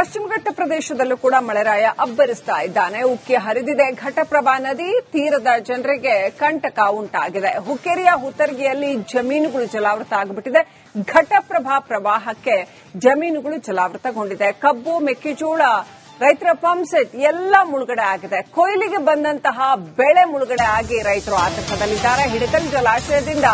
ಪಶ್ಚಿಮ ಘಟ್ಟ ಪ್ರದೇಶದಲ್ಲೂ ಕೂಡ ಮಳೆರಾಯ ಅಬ್ಬರಿಸ್ತಾ ಇದ್ದಾನೆ. ಉಕ್ಕಿ ಹರಿದಿದೆ. ಘಟಪ್ರಭಾ ನದಿ ತೀರದ ಜನರಿಗೆ ಕಂಟಕ ಉಂಟಾಗಿದೆ. ಹುಕ್ಕೇರಿಯ ಹುತ್ತರ್ಗಿಯಲ್ಲಿ ಜಮೀನುಗಳು ಜಲಾವೃತ ಆಗಿಬಿಟ್ಟಿದೆ. ಘಟಪ್ರಭಾ ಪ್ರವಾಹಕ್ಕೆ ಜಮೀನುಗಳು ಜಲಾವೃತಗೊಂಡಿದೆ. ಕಬ್ಬು, ಮೆಕ್ಕೆಜೋಳ, ರೈತರ ಪಂಪ್ ಸೆಟ್ ಎಲ್ಲ ಮುಳುಗಡೆ ಆಗಿದೆ. ಕೊಯ್ಲಿಗೆ ಬಂದಂತಹ ಬೆಳೆ ಮುಳುಗಡೆ ಆಗಿ ರೈತರು ಆತಂಕದಲ್ಲಿದ್ದಾರೆ. ಹಿಡಕಲ್ ಜಲಾಶಯದಿಂದ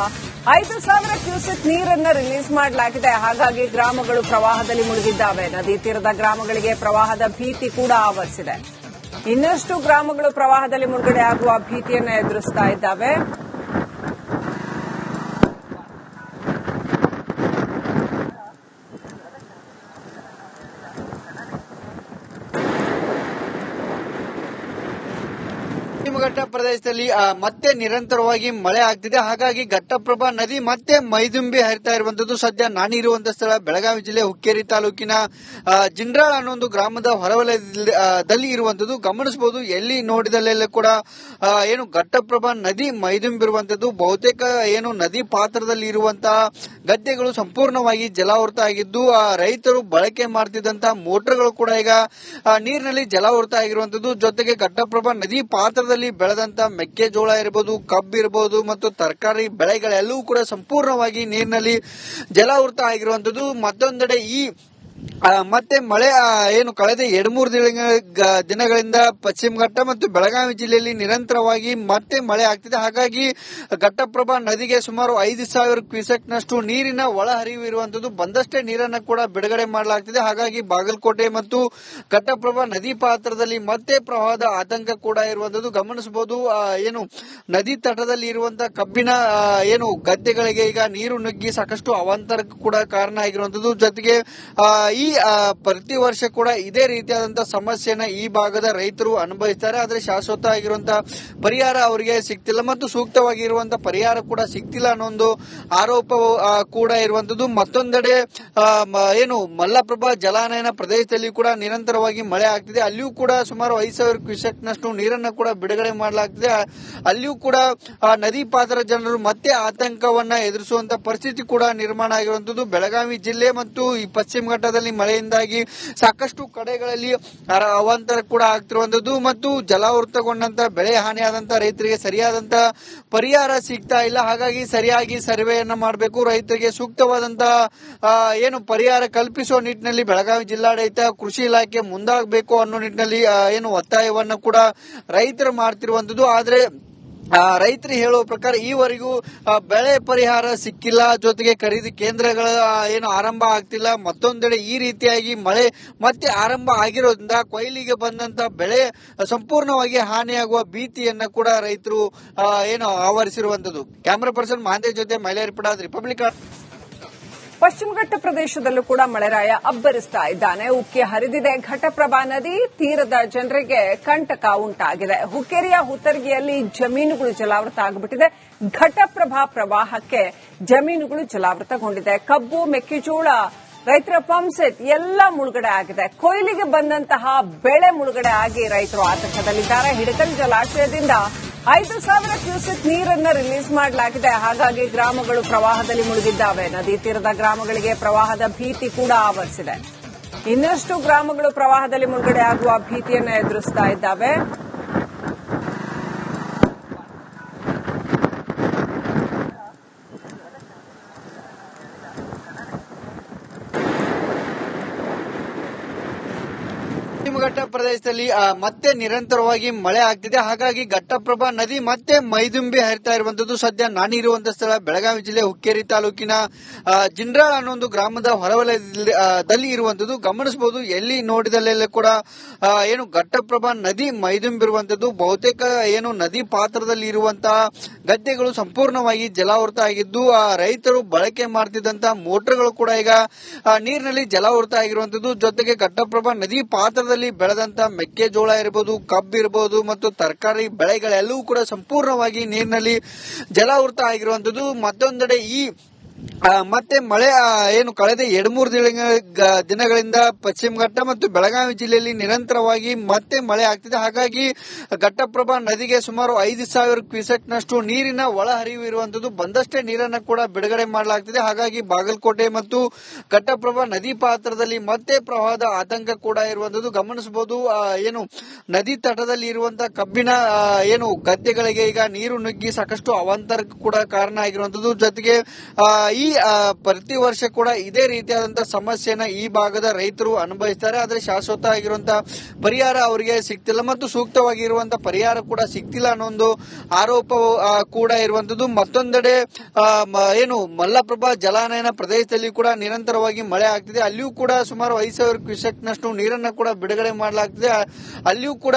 ಐದು ಸಾವಿರ ಕ್ಯೂಸೆಕ್ ನೀರನ್ನು ರಿಲೀಸ್ ಮಾಡಲಾಗಿದೆ. ಹಾಗಾಗಿ ಗ್ರಾಮಗಳು ಪ್ರವಾಹದಲ್ಲಿ ಮುಳುಗಿದ್ದಾವೆ. ನದಿ ತೀರದ ಗ್ರಾಮಗಳಿಗೆ ಪ್ರವಾಹದ ಭೀತಿ ಕೂಡ ಆವರಿಸಿದೆ. ಇನ್ನಷ್ಟು ಗ್ರಾಮಗಳು ಪ್ರವಾಹದಲ್ಲಿ ಮುಳುಗಡೆ ಆಗುವ ಭೀತಿಯನ್ನು ಎದುರಿಸ್ತಾ ಇದ್ದಾವೆ ಪಶ್ಚಿಮಘಟ್ಟ ಪ್ರದೇಶದಲ್ಲಿ ಮತ್ತೆ ನಿರಂತರವಾಗಿ ಮಳೆ ಆಗ್ತಿದೆ. ಹಾಗಾಗಿ ಘಟ್ಟಪ್ರಭಾ ನದಿ ಮತ್ತೆ ಮೈದುಂಬಿ ಹರಿತಾ ಇರುವಂತದ್ದು ಸದ್ಯ ನಾನಿರುವಂತಹ ಸ್ಥಳ. ಬೆಳಗಾವಿ ಜಿಲ್ಲೆ ಹುಕ್ಕೇರಿ ತಾಲೂಕಿನ ಜಿಂಡ್ರಾಳ ಅನ್ನೋ ಒಂದು ಗ್ರಾಮದ ಹೊರವಲಯದಲ್ಲಿ ಇರುವಂತದ್ದು. ಗಮನಿಸಬಹುದು, ಎಲ್ಲಿ ನೋಡಿದಲ್ಲೆಲ್ಲ ಕೂಡ ಏನು ಘಟ್ಟಪ್ರಭಾ ನದಿ ಮೈದುಂಬಿರುವಂತದ್ದು. ಬಹುತೇಕ ಏನು ನದಿ ಪಾತ್ರದಲ್ಲಿ ಇರುವಂತಹ ಗದ್ದೆಗಳು ಸಂಪೂರ್ಣವಾಗಿ ಜಲಾವೃತ ಆಗಿದ್ದು ರೈತರು ಬಳಕೆ ಮಾಡ್ತಿದ್ದಂತಹ ಮೋಟರ್ಗಳು ಕೂಡ ಈಗ ನೀರಿನಲ್ಲಿ ಜಲಾವೃತ ಆಗಿರುವಂತದ್ದು. ಜೊತೆಗೆ ಘಟ್ಟಪ್ರಭಾ ನದಿ ಪಾತ್ರದಲ್ಲಿ ಬೆಳೆದಂತ ಮೆಕ್ಕೆಜೋಳ ಇರಬಹುದು ಕಬ್ಬು ಇರಬಹುದು ಮತ್ತು ತರಕಾರಿ ಬೆಳೆಗಳೆಲ್ಲವೂ ಕೂಡ ಸಂಪೂರ್ಣವಾಗಿ ನೀರಿನಲ್ಲಿ ಜಲಾವೃತ ಆಗಿರುವಂತದ್ದು ಮತ್ತೊಂದೆಡೆ ಈ ಮತ್ತೆ ಮಳೆ ಏನು ಕಳೆದ ಎರಡು ಮೂರು ದಿನಗಳಿಂದ ಪಶ್ಚಿಮ ಘಟ್ಟ ಮತ್ತು ಬೆಳಗಾವಿ ಜಿಲ್ಲೆಯಲ್ಲಿ ನಿರಂತರವಾಗಿ ಮತ್ತೆ ಮಳೆ ಆಗ್ತಿದೆ. ಹಾಗಾಗಿ ಘಟ್ಟಪ್ರಭಾ ನದಿಗೆ ಸುಮಾರು ಐದು ಸಾವಿರ ಕ್ಯೂಸೆಕ್ ನಷ್ಟು ನೀರಿನ ಒಳಹರಿವು ಇರುವಂತದ್ದು ಬಂದಷ್ಟೇ ನೀರನ್ನು ಕೂಡ ಬಿಡುಗಡೆ ಮಾಡಲಾಗ್ತಿದೆ. ಹಾಗಾಗಿ ಬಾಗಲಕೋಟೆ ಮತ್ತು ಘಟ್ಟಪ್ರಭಾ ನದಿ ಪಾತ್ರದಲ್ಲಿ ಮತ್ತೆ ಪ್ರವಾಹದ ಆತಂಕ ಕೂಡ ಇರುವಂತದ್ದು. ಗಮನಿಸಬಹುದು ಏನು ನದಿ ತಟದಲ್ಲಿ ಇರುವಂತಹ ಕಬ್ಬಿನ ಏನು ಗದ್ದೆಗಳಿಗೆ ಈಗ ನೀರು ನುಗ್ಗಿ ಸಾಕಷ್ಟು ಅವಾಂತರಕ್ಕೂ ಕೂಡ ಕಾರಣ ಆಗಿರುವಂತದ್ದು. ಜೊತೆಗೆ ಆ, ಈ ಪ್ರತಿ ವರ್ಷ ಕೂಡ ಇದೇ ರೀತಿಯಾದಂತಹ ಸಮಸ್ಯೆನ ಈ ಭಾಗದ ರೈತರು ಅನುಭವಿಸ್ತಾರೆ. ಆದ್ರೆ ಶಾಶ್ವತ ಆಗಿರುವಂತಹ ಪರಿಹಾರ ಅವರಿಗೆ ಸಿಗ್ತಿಲ್ಲ ಮತ್ತು ಸೂಕ್ತವಾಗಿರುವಂತಹ ಪರಿಹಾರ ಕೂಡ ಸಿಗ್ತಿಲ್ಲ ಅನ್ನೋ ಒಂದು ಆರೋಪ ಕೂಡ ಇರುವಂತದ್ದು. ಮತ್ತೊಂದೆಡೆ ಏನು ಮಲ್ಲಪ್ರಭಾ ಜಲಾನಯನ ಪ್ರದೇಶದಲ್ಲಿ ಕೂಡ ನಿರಂತರವಾಗಿ ಮಳೆ ಆಗ್ತಿದೆ. ಅಲ್ಲಿಯೂ ಕೂಡ ಸುಮಾರು ಐದು ಸಾವಿರ ಕ್ಯೂಸೆಕ್ನಷ್ಟು ನೀರನ್ನು ಕೂಡ ಬಿಡುಗಡೆ ಮಾಡಲಾಗ್ತಿದೆ. ಅಲ್ಲಿಯೂ ಕೂಡ ನದಿ ಪಾತ್ರ ಜನರು ಮತ್ತೆ ಆತಂಕವನ್ನ ಎದುರಿಸುವಂತಹ ಪರಿಸ್ಥಿತಿ ಕೂಡ ನಿರ್ಮಾಣ ಆಗಿರುವಂತದ್ದು. ಬೆಳಗಾವಿ ಜಿಲ್ಲೆ ಮತ್ತು ಈ ಪಶ್ಚಿಮ ಘಟ್ಟದಲ್ಲಿ ಮಳೆಯಿಂದಾಗಿ ಸಾಕಷ್ಟು ಕಡೆಗಳಲ್ಲಿ ಅವಾಂತರ ಕೂಡ ಆಗ್ತಿರುವಂತದ್ದು ಮತ್ತು ಜಲಾವೃತಗೊಂಡಂತ ಬೆಳೆ ಹಾನಿಯಾದಂತ ರೈತರಿಗೆ ಸರಿಯಾದಂತ ಪರಿಹಾರ ಸಿಗ್ತಾ ಇಲ್ಲ. ಹಾಗಾಗಿ ಸರಿಯಾಗಿ ಸರ್ವೆಯನ್ನ ಮಾಡಬೇಕು. ರೈತರಿಗೆ ಸೂಕ್ತವಾದಂತ ಏನು ಪರಿಹಾರ ಕಲ್ಪಿಸುವ ನಿಟ್ಟಿನಲ್ಲಿ ಬೆಳಗಾವಿ ಜಿಲ್ಲಾಡಳಿತ ಕೃಷಿ ಇಲಾಖೆ ಮುಂದಾಗಬೇಕು ಅನ್ನೋ ನಿಟ್ಟಿನಲ್ಲಿ ಏನು ಒತ್ತಾಯವನ್ನು ಕೂಡ ರೈತರು ಮಾಡ್ತಿರುವಂತದ್ದು ಆದ್ರೆ ರೈತರು ಹೇಳುವ ಪ್ರಕಾರ ಈವರೆಗೂ ಬೆಳೆ ಪರಿಹಾರ ಸಿಕ್ಕಿಲ್ಲ. ಜೊತೆಗೆ ಖರೀದಿ ಕೇಂದ್ರಗಳ ಏನು ಆರಂಭ ಆಗ್ತಿಲ್ಲ. ಮತ್ತೊಂದೆಡೆ ಈ ರೀತಿಯಾಗಿ ಮಳೆ ಮತ್ತೆ ಆರಂಭ ಆಗಿರೋದ್ರಿಂದ ಕೊಯ್ಲಿಗೆ ಬಂದಂತ ಬೆಳೆ ಸಂಪೂರ್ಣವಾಗಿ ಹಾನಿಯಾಗುವ ಭೀತಿಯನ್ನ ಕೂಡ ರೈತರು ಏನು ಆವರಿಸಿರುವಂತದ್ದು. ಕ್ಯಾಮರಾ ಪರ್ಸನ್ ಮಹಾಂತೇಶ್ ಜೊತೆ ಪಡಾದ್ ರಿಪಬ್ಲಿಕ್ ಪಶ್ಚಿಮ ಘಟ್ಟ ಪ್ರದೇಶದಲ್ಲೂ ಕೂಡ ಮಳೆರಾಯ ಅಬ್ಬರಿಸ್ತಾ ಇದ್ದಾನೆ. ಉಕ್ಕಿ ಹರಿದಿದೆ. ಘಟಪ್ರಭಾ ನದಿ ತೀರದ ಜನರಿಗೆ ಕಂಟಕ ಉಂಟಾಗಿದೆ. ಹುಕ್ಕೇರಿಯ ಹುತ್ತರ್ಗಿಯಲ್ಲಿ ಜಮೀನುಗಳು ಜಲಾವೃತ ಆಗಿಬಿಟ್ಟಿದೆ. ಘಟಪ್ರಭಾ ಪ್ರವಾಹಕ್ಕೆ ಜಮೀನುಗಳು ಜಲಾವೃತಗೊಂಡಿದೆ. ಕಬ್ಬು, ಮೆಕ್ಕೆಜೋಳ, ರೈತರ ಪಂಪ್ ಸೆಟ್ ಎಲ್ಲ ಮುಳುಗಡೆ ಆಗಿದೆ. ಕೊಯ್ಲಿಗೆ ಬಂದಂತಹ ಬೆಳೆ ಮುಳುಗಡೆ ಆಗಿ ರೈತರು ಆತಂಕದಲ್ಲಿದ್ದಾರೆ. ಹಿಡಕಲ್ ಜಲಾಶಯದಿಂದ ಐದು ಸಾವಿರ ಕ್ಯೂಸೆಕ್ ನೀರನ್ನು ರಿಲೀಸ್ ಮಾಡಲಾಗಿದೆ. ಹಾಗಾಗಿ ಗ್ರಾಮಗಳು ಪ್ರವಾಹದಲ್ಲಿ ಮುಳುಗಿದ್ದಾವೆ. ನದಿ ತೀರದ ಗ್ರಾಮಗಳಿಗೆ ಪ್ರವಾಹದ ಭೀತಿ ಕೂಡ ಆವರಿಸಿದೆ. ಇನ್ನಷ್ಟು ಗ್ರಾಮಗಳು ಪ್ರವಾಹದಲ್ಲಿ ಮುಳುಗಡೆ ಆಗುವ ಭೀತಿಯನ್ನು ಎದುರಿಸ್ತಾ ಇದ್ದಾವೆ. ಪಶ್ಚಿಮಘಟ್ಟ ಪ್ರದೇಶದಲ್ಲಿ ಮತ್ತೆ ನಿರಂತರವಾಗಿ ಮಳೆ ಆಗ್ತಿದೆ. ಹಾಗಾಗಿ ಘಟ್ಟಪ್ರಭಾ ನದಿ ಮತ್ತೆ ಮೈದುಂಬಿ ಹರಿತಾ ಇರುವಂತದ್ದು ಸದ್ಯ ನಾನಿರುವಂತಹ ಸ್ಥಳ. ಬೆಳಗಾವಿ ಜಿಲ್ಲೆ ಹುಕ್ಕೇರಿ ತಾಲೂಕಿನ ಜಿಂಡ್ರಾಳ ಅನ್ನೋ ಒಂದು ಗ್ರಾಮದ ಹೊರವಲಯದಲ್ಲಿ ದಲ್ಲಿ ಇರುವಂತದ್ದು. ಗಮನಿಸಬಹುದು ಎಲ್ಲಿ ನೋಡಿದಲ್ಲೆಲ್ಲ ಕೂಡ ಏನು ಘಟ್ಟಪ್ರಭಾ ನದಿ ಮೈದುಂಬಿರುವಂತದ್ದು. ಬಹುತೇಕ ಏನು ನದಿ ಪಾತ್ರದಲ್ಲಿ ಇರುವಂತಹ ಗದ್ದೆಗಳು ಸಂಪೂರ್ಣವಾಗಿ ಜಲಾವೃತ ಆಗಿದ್ದು ಆ, ರೈತರು ಬಳಕೆ ಮಾಡ್ತಿದ್ದಂತಹ ಮೋಟರ್ಗಳು ಕೂಡ ಈಗ ನೀರಿನಲ್ಲಿ ಜಲಾವೃತ ಆಗಿರುವಂತದ್ದು. ಜೊತೆಗೆ ಘಟ್ಟಪ್ರಭಾ ನದಿ ಪಾತ್ರದಲ್ಲಿ ಬೆಳೆದಂತ ಮೆಕ್ಕೆಜೋಳ ಇರಬಹುದು ಕಬ್ಬು ಇರಬಹುದು ಮತ್ತು ತರಕಾರಿ ಬೆಳೆಗಳೆಲ್ಲವೂ ಕೂಡ ಸಂಪೂರ್ಣವಾಗಿ ನೀರಿನಲ್ಲಿ ಜಲಾವೃತ ಆಗಿರುವಂತದ್ದು ಮತ್ತೊಂದೆಡೆ ಈ ಮತ್ತೆ ಮಳೆ ಏನು ಕಳೆದ ಎರಡ್ ಮೂರು ದಿನಗಳಿಂದ ಪಶ್ಚಿಮ ಘಟ್ಟ ಮತ್ತು ಬೆಳಗಾವಿ ಜಿಲ್ಲೆಯಲ್ಲಿ ನಿರಂತರವಾಗಿ ಮತ್ತೆ ಮಳೆ ಆಗ್ತಿದೆ. ಹಾಗಾಗಿ ಘಟ್ಟಪ್ರಭಾ ನದಿಗೆ ಸುಮಾರು ಐದು ಸಾವಿರ ಕ್ಯೂಸೆಕ್ ನೀರಿನ ಒಳಹರಿವು ಇರುವಂತದ್ದು ಬಂದಷ್ಟೇ ನೀರನ್ನು ಕೂಡ ಬಿಡುಗಡೆ ಮಾಡಲಾಗ್ತಿದೆ. ಹಾಗಾಗಿ ಬಾಗಲಕೋಟೆ ಮತ್ತು ಘಟ್ಟಪ್ರಭಾ ನದಿ ಪಾತ್ರದಲ್ಲಿ ಮತ್ತೆ ಪ್ರವಾಹದ ಆತಂಕ ಕೂಡ ಇರುವಂತದ್ದು. ಗಮನಿಸಬಹುದು ಏನು ನದಿ ತಟದಲ್ಲಿ ಇರುವಂತಹ ಕಬ್ಬಿನ ಏನು ಗದ್ದೆಗಳಿಗೆ ಈಗ ನೀರು ನುಗ್ಗಿ ಸಾಕಷ್ಟು ಅವಾಂತರಕ್ಕೆ ಕೂಡ ಕಾರಣ ಆಗಿರುವಂತದ್ದು. ಜೊತೆಗೆ ಈ ಪ್ರತಿ ವರ್ಷ ಕೂಡ ಇದೇ ರೀತಿಯಾದಂತಹ ಸಮಸ್ಯೆನ ಈ ಭಾಗದ ರೈತರು ಅನುಭವಿಸ್ತಾರೆ. ಆದ್ರೆ ಶಾಶ್ವತ ಆಗಿರುವಂತಹ ಪರಿಹಾರ ಅವರಿಗೆ ಸಿಗ್ತಿಲ್ಲ ಮತ್ತು ಸೂಕ್ತವಾಗಿರುವಂತಹ ಪರಿಹಾರ ಕೂಡ ಸಿಗ್ತಿಲ್ಲ ಅನ್ನೋ ಒಂದು ಆರೋಪ ಕೂಡ ಇರುವಂತದ್ದು. ಮತ್ತೊಂದೆಡೆ ಏನು, ಮಲ್ಲಪ್ರಭಾ ಜಲಾನಯನ ಪ್ರದೇಶದಲ್ಲಿ ಕೂಡ ನಿರಂತರವಾಗಿ ಮಳೆ ಆಗ್ತಿದೆ. ಅಲ್ಲಿಯೂ ಕೂಡ ಸುಮಾರು ಐದು ಸಾವಿರ ಕ್ಯೂಸೆಕ್ ನೀರನ್ನ ಕೂಡ ಬಿಡುಗಡೆ ಮಾಡಲಾಗ್ತಿದೆ. ಅಲ್ಲಿಯೂ ಕೂಡ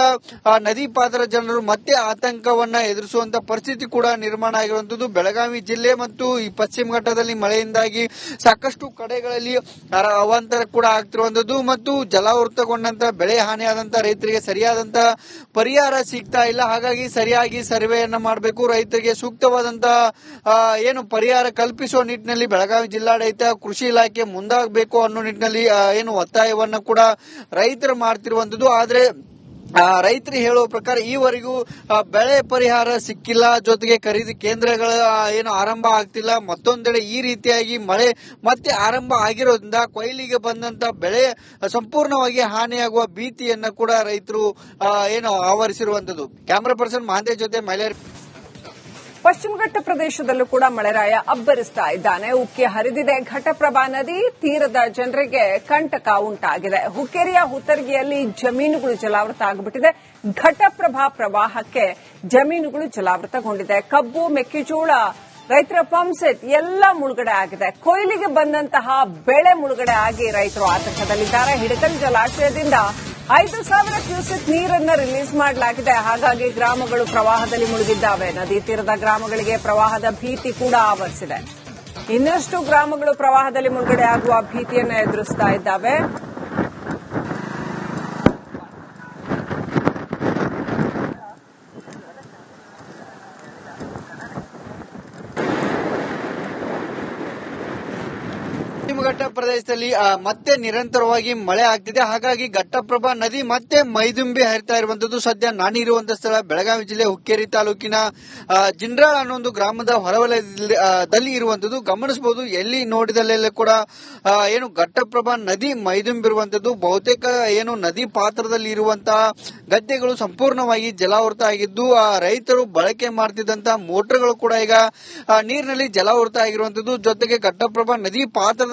ನದಿ ಪಾತ್ರ ಜನರು ಮತ್ತೆ ಆತಂಕವನ್ನ ಎದುರಿಸುವಂತ ಪರಿಸ್ಥಿತಿ ಕೂಡ ನಿರ್ಮಾಣ ಆಗಿರುವಂತದ್ದು. ಬೆಳಗಾವಿ ಜಿಲ್ಲೆ ಮತ್ತು ಈ ಪಶ್ಚಿಮ ಘಟ್ಟದಲ್ಲಿ ಮಳೆಯಿಂದಾಗಿ ಸಾಕಷ್ಟು ಕಡೆಗಳಲ್ಲಿ ಅವಾಂತರ ಕೂಡ ಆಗ್ತಿರುವಂತದ್ದು ಮತ್ತು ಜಲಾವೃತಗೊಂಡಂತ, ಬೆಳೆ ಹಾನಿಯಾದಂತಹ ರೈತರಿಗೆ ಸರಿಯಾದಂತಹ ಪರಿಹಾರ ಸಿಗ್ತಾ ಇಲ್ಲ. ಹಾಗಾಗಿ ಸರಿಯಾಗಿ ಸರ್ವೆಯನ್ನ ಮಾಡಬೇಕು. ರೈತರಿಗೆ ಸೂಕ್ತವಾದಂತಹ ಏನು ಪರಿಹಾರ ಕಲ್ಪಿಸುವ ನಿಟ್ಟಿನಲ್ಲಿ ಬೆಳಗಾವಿ ಜಿಲ್ಲಾಡಳಿತ ಕೃಷಿ ಇಲಾಖೆ ಮುಂದಾಗಬೇಕು ಅನ್ನೋ ನಿಟ್ಟಿನಲ್ಲಿ ಏನು ಒತ್ತಾಯವನ್ನ ಕೂಡ ರೈತರು ಮಾಡ್ತಿರುವಂತದ್ದು. ಆದ್ರೆ ರೈತರು ಹೇಳುವ ಪ್ರಕಾರ ಈವರೆಗೂ ಬೆಳೆ ಪರಿಹಾರ ಸಿಕ್ಕಿಲ್ಲ, ಜೊತೆಗೆ ಖರೀದಿ ಕೇಂದ್ರಗಳ ಏನು ಆರಂಭ ಆಗ್ತಿಲ್ಲ. ಮತ್ತೊಂದೆಡೆ ಈ ರೀತಿಯಾಗಿ ಮಳೆ ಮತ್ತೆ ಆರಂಭ ಆಗಿರೋದ್ರಿಂದ ಕೊಯ್ಲಿಗೆ ಬಂದಂತ ಬೆಳೆ ಸಂಪೂರ್ಣವಾಗಿ ಹಾನಿಯಾಗುವ ಭೀತಿಯನ್ನ ಕೂಡ ರೈತರು ಏನು ಆವರಿಸಿರುವಂತದ್ದು. ಕ್ಯಾಮ್ರಾ ಪರ್ಸನ್ ಮಹಾಂತೇಶ್ ಜೊತೆ ಮೈಲಾರಿ ಪಶ್ಚಿಮ ಘಟ್ಟ ಪ್ರದೇಶದಲ್ಲೂ ಕೂಡ ಮಳೆರಾಯ ಅಬ್ಬರಿಸ್ತಾ ಇದ್ದಾನೆ. ಉಕ್ಕಿ ಹರಿದಿದೆ. ಘಟಪ್ರಭಾ ನದಿ ತೀರದ ಜನರಿಗೆ ಕಂಟಕ ಉಂಟಾಗಿದೆ. ಹುಕ್ಕೇರಿಯ ಹುತ್ತರ್ಗಿಯಲ್ಲಿ ಜಮೀನುಗಳು ಜಲಾವೃತ ಆಗಿಬಿಟ್ಟಿದೆ. ಘಟಪ್ರಭಾ ಪ್ರವಾಹಕ್ಕೆ ಜಮೀನುಗಳು ಜಲಾವೃತಗೊಂಡಿದೆ. ಕಬ್ಬು, ಮೆಕ್ಕೆಜೋಳ, ರೈತರ ಪಂಪ್ಸೆಟ್ ಎಲ್ಲ ಮುಳುಗಡೆ ಆಗಿದೆ. ಕೊಯ್ಲಿಗೆ ಬಂದಂತಹ ಬೆಳೆ ಮುಳುಗಡೆ ಆಗಿ ರೈತರು ಆತಂಕದಲ್ಲಿದ್ದಾರೆ. ಹಿಡಕಲ್ ಜಲಾಶಯದಿಂದ ಐದು ಸಾವಿರ ಕ್ಯೂಸೆಕ್ ನೀರನ್ನ ರಿಲೀಸ್ ಮಾಡಲಾಗಿದೆ. ಹಾಗಾಗಿ ಗ್ರಾಮಗಳು ಪ್ರವಾಹದಲ್ಲಿ ಮುಳುಗಿದ್ದಾವೆ. ನದಿ ತೀರದ ಗ್ರಾಮಗಳಿಗೆ ಪ್ರವಾಹದ ಭೀತಿ ಕೂಡ ಆವರಿಸಿದೆ. ಇನ್ನಷ್ಟು ಗ್ರಾಮಗಳು ಪ್ರವಾಹದಲ್ಲಿ ಮುಳುಗಡೆ ಆಗುವ ಭೀತಿಯನ್ನು ಎದುರಿಸ್ತಾ ಇದ್ದಾವೆ. ಪಶ್ಚಿಮ ಘಟ್ಟ ಪ್ರದೇಶದಲ್ಲಿ ಮತ್ತೆ ನಿರಂತರವಾಗಿ ಮಳೆ ಆಗ್ತಿದೆ. ಹಾಗಾಗಿ ಘಟ್ಟಪ್ರಭಾ ನದಿ ಮತ್ತೆ ಮೈದುಂಬಿ ಹರಿತಾ ಇರುವಂತದ್ದು ಸದ್ಯ ನಾನಿರುವಂತಹ ಸ್ಥಳ. ಬೆಳಗಾವಿ ಜಿಲ್ಲೆ ಹುಕ್ಕೇರಿ ತಾಲೂಕಿನ ಜಿಂಡ್ರಾಳ್ ಅನ್ನೋ ಒಂದು ಗ್ರಾಮದ ಹೊರವಲಯದಲ್ಲಿ ದಲ್ಲಿ ಇರುವಂತದ್ದು. ಗಮನಿಸಬಹುದು, ಎಲ್ಲಿ ನೋಡಿದಲ್ಲೆಲ್ಲ ಕೂಡ ಏನು ಘಟ್ಟಪ್ರಭಾ ನದಿ ಮೈದುಂಬಿರುವಂತದ್ದು. ಬಹುತೇಕ ಏನು ನದಿ ಪಾತ್ರದಲ್ಲಿ ಇರುವಂತಹ ಗದ್ದೆಗಳು ಸಂಪೂರ್ಣವಾಗಿ ಜಲಾವೃತ ಆಗಿದ್ದು, ಆ, ರೈತರು ಬಳಕೆ ಮಾಡ್ತಿದ್ದಂತ ಮೋಟರ್ಗಳು ಕೂಡ ಈಗ ನೀರಿನಲ್ಲಿ ಜಲಾವೃತ ಆಗಿರುವಂತದ್ದು. ಜೊತೆಗೆ ಘಟ್ಟಪ್ರಭಾ ನದಿ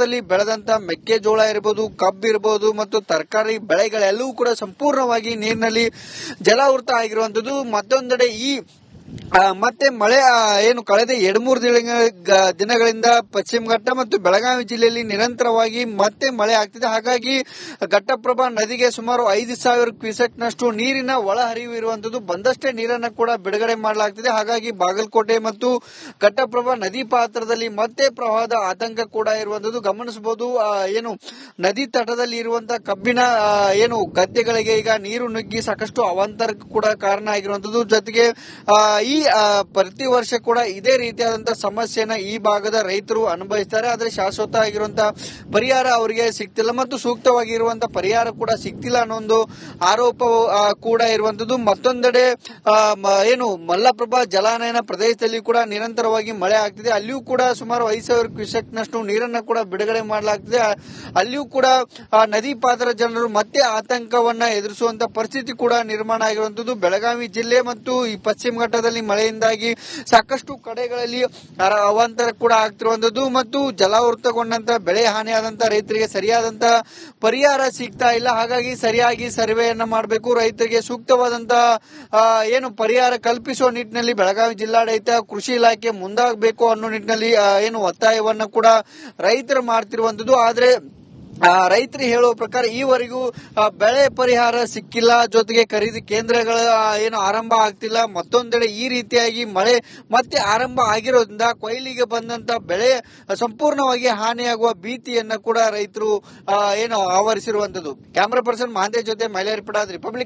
ಪಾತ್ರದಲ್ಲಿ ಬೆಳೆದಂತ ಮೆಕ್ಕೆಜೋಳ ಇರಬಹುದು ಕಬ್ಬು ಇರಬಹುದು ಮತ್ತು ತರಕಾರಿ ಬೆಳೆಗಳೆಲ್ಲವೂ ಕೂಡ ಸಂಪೂರ್ಣವಾಗಿ ನೀರಿನಲ್ಲಿ ಜಲಾವೃತ ಆಗಿರುವಂತದ್ದು ಮತ್ತೊಂದೆಡೆ ಈ ಮತ್ತೆ ಮಳೆ ಏನು ಕಳೆದ ಎರಡ್ ಮೂರು ದಿನಗಳಿಂದ ಪಶ್ಚಿಮ ಘಟ್ಟ ಮತ್ತು ಬೆಳಗಾವಿ ಜಿಲ್ಲೆಯಲ್ಲಿ ನಿರಂತರವಾಗಿ ಮತ್ತೆ ಮಳೆ ಆಗ್ತಿದೆ. ಹಾಗಾಗಿ ಘಟ್ಟಪ್ರಭಾ ನದಿಗೆ ಸುಮಾರು ಐದು ಸಾವಿರ ಕ್ಯೂಸೆಕ್ ನಷ್ಟು ನೀರಿನ ಒಳಹರಿವು ಇರುವಂತದ್ದು ಬಂದಷ್ಟೇ ನೀರನ್ನ ಕೂಡ ಬಿಡುಗಡೆ ಮಾಡಲಾಗ್ತಿದೆ. ಹಾಗಾಗಿ ಬಾಗಲಕೋಟೆ ಮತ್ತು ಘಟ್ಟಪ್ರಭಾ ನದಿ ಪಾತ್ರದಲ್ಲಿ ಮತ್ತೆ ಪ್ರವಾಹದ ಆತಂಕ ಕೂಡ ಇರುವಂತದ್ದು. ಗಮನಿಸಬಹುದು ಏನು ನದಿ ತಟದಲ್ಲಿ ಇರುವಂತಹ ಕಬ್ಬಿನ ಏನು ಗದ್ದೆಗಳಿಗೆ ಈಗ ನೀರು ನುಗ್ಗಿ ಸಾಕಷ್ಟು ಅವಾಂತರಕ್ಕೆ ಕೂಡ ಕಾರಣ ಆಗಿರುವಂತದ್ದು. ಜೊತೆಗೆ ಆ, ಈ ಪ್ರತಿ ವರ್ಷ ಕೂಡ ಇದೇ ರೀತಿಯಾದಂತಹ ಸಮಸ್ಯೆನ ಈ ಭಾಗದ ರೈತರು ಅನುಭವಿಸ್ತಾರೆ. ಆದ್ರೆ ಶಾಶ್ವತ ಆಗಿರುವಂತಹ ಪರಿಹಾರ ಅವರಿಗೆ ಸಿಗ್ತಿಲ್ಲ ಮತ್ತು ಸೂಕ್ತವಾಗಿರುವಂತಹ ಪರಿಹಾರ ಕೂಡ ಸಿಗ್ತಿಲ್ಲ ಅನ್ನೋ ಒಂದು ಆರೋಪ ಕೂಡ ಇರುವಂತದ್ದು. ಮತ್ತೊಂದೆಡೆ ಏನು ಮಲ್ಲಪ್ರಭಾ ಜಲಾನಯನ ಪ್ರದೇಶದಲ್ಲಿ ಕೂಡ ನಿರಂತರವಾಗಿ ಮಳೆ ಆಗ್ತಿದೆ. ಅಲ್ಲಿಯೂ ಕೂಡ ಸುಮಾರು ಐದು ಸಾವಿರ ಕ್ಯೂಸೆಕ್ ನೀರನ್ನ ಕೂಡ ಬಿಡುಗಡೆ ಮಾಡಲಾಗ್ತಿದೆ. ಅಲ್ಲಿಯೂ ಕೂಡ ನದಿ ಪಾತ್ರ ಜನರು ಮತ್ತೆ ಆತಂಕವನ್ನ ಎದುರಿಸುವಂತ ಪರಿಸ್ಥಿತಿ ಕೂಡ ನಿರ್ಮಾಣ ಆಗಿರುವಂತದ್ದು. ಬೆಳಗಾವಿ ಜಿಲ್ಲೆ ಮತ್ತು ಈ ಪಶ್ಚಿಮ ಘಟ್ಟದಲ್ಲಿ ಮಳೆಯಿಂದಾಗಿ ಸಾಕಷ್ಟು ಕಡೆಗಳಲ್ಲಿ ಅವಾಂತರ ಕೂಡ ಆಗ್ತಿರುವಂತದ್ದು ಮತ್ತು ಜಲಾವೃತಗೊಂಡಂತ ಬೆಳೆ ಹಾನಿಯಾದಂತ ರೈತರಿಗೆ ಸರಿಯಾದಂತ ಪರಿಹಾರ ಸಿಗ್ತಾ ಇಲ್ಲ. ಹಾಗಾಗಿ ಸರಿಯಾಗಿ ಸರ್ವೆಯನ್ನ ಮಾಡಬೇಕು. ರೈತರಿಗೆ ಸೂಕ್ತವಾದಂತ ಏನು ಪರಿಹಾರ ಕಲ್ಪಿಸುವ ನಿಟ್ಟಿನಲ್ಲಿ ಬೆಳಗಾವಿ ಜಿಲ್ಲಾಡಳಿತ ಕೃಷಿ ಇಲಾಖೆ ಮುಂದಾಗಬೇಕು ಅನ್ನೋ ನಿಟ್ಟಿನಲ್ಲಿ ಏನು ಒತ್ತಾಯವನ್ನ ಕೂಡ ರೈತರು ಮಾಡ್ತಿರುವಂತದ್ದು ಆದ್ರೆ ರೈತರು ಹೇಳುವ ಪ್ರಕಾರ ಈವರೆಗೂ ಬೆಳೆ ಪರಿಹಾರ ಸಿಕ್ಕಿಲ್ಲ, ಜೊತೆಗೆ ಖರೀದಿ ಕೇಂದ್ರಗಳ ಏನು ಆರಂಭ ಆಗ್ತಿಲ್ಲ. ಮತ್ತೊಂದೆಡೆ ಈ ರೀತಿಯಾಗಿ ಮಳೆ ಮತ್ತೆ ಆರಂಭ ಆಗಿರೋದ್ರಿಂದ ಕೊಯ್ಲಿಗೆ ಬಂದಂತ ಬೆಳೆ ಸಂಪೂರ್ಣವಾಗಿ ಹಾನಿಯಾಗುವ ಭೀತಿಯನ್ನ ಕೂಡ ರೈತರು ಏನು ಆವರಿಸಿರುವಂತದ್ದು ಕ್ಯಾಮ್ರಾ ಪರ್ಸನ್ ಮಹಾಂತೇಶ್ ಜೊತೆ ಮಹಿಳೆಯರ್ಪಡಾದ ಪಡಾದ್ ರಿಪಬ್ಲಿಕ್